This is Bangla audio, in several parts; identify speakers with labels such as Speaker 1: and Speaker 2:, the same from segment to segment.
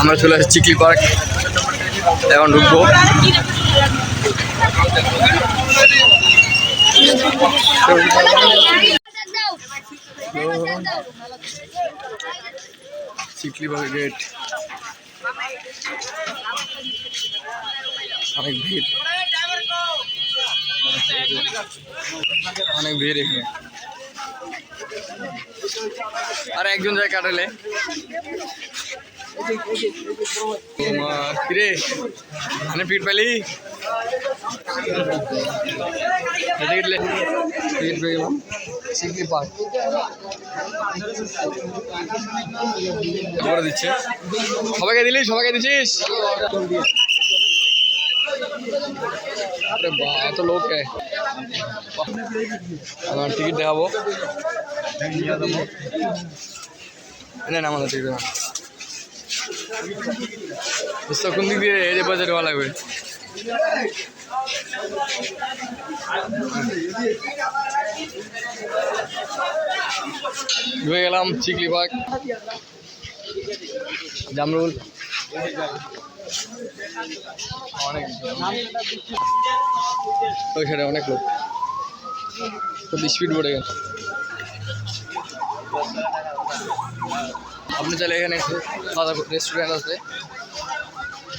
Speaker 1: আমরা চলে আসছি চিকলি পার্ক? এখন ঢুকবো। চিকলি গেট অনেক ভিড়। অনেক ভিড় এখানে। আর একজন যায় কাটালে। কিরে? মানে ফিট পেলি ফিট পেয়ে সবাইকে দিলি? সবাইকে দিছিস? আরে বা, এত লোক। আমার টিকিট দেখাবো। না আমাদের টিকিট বুঝতে কোন দিক দিয়ে এই যে বাজারে ভালো লাগবে? ঢুকে গেলাম, চিকলি পার্ক। জামরুল। ওই সাইডে অনেক লোক। খুব স্পিড বোর্ডে গেছে। আপনি চাইলে এখানে খাওয়া রেস্টুরেন্ট আছে।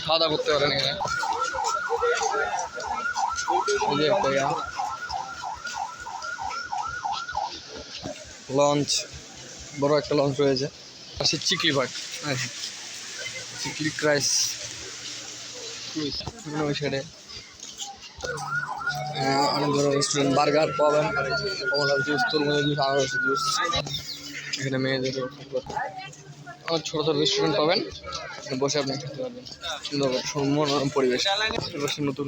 Speaker 1: খাওয়া দাওয়া করতে পারেন এখানে। লঞ্চ। বড় একটা লঞ্চ রয়েছে। আর সে চিকলি পার্ক। হ্যাঁ চিকলি ক্রাইস ওই সাইডে হ্যাঁ, অনেক ধরনের রেস্টুরেন্ট বার্গার পাবেন। কমলা জুস তরমুজের জুস আনারস জুস এখানে মেয়েদের আমার ছোটো ছোটো রেস্টুরেন্ট পাবেন। বসে আপনি খেতে পারবেন। সুন্দর মনোরম পরিবেশ নতুন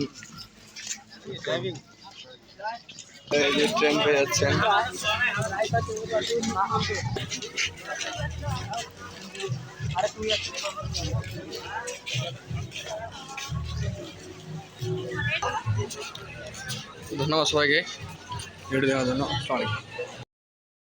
Speaker 1: এই যে ট্রেন পেয়ে যাচ্ছেন ধন্যবাদ সবাইকে ভিডিও দেওয়ার জন্য সরি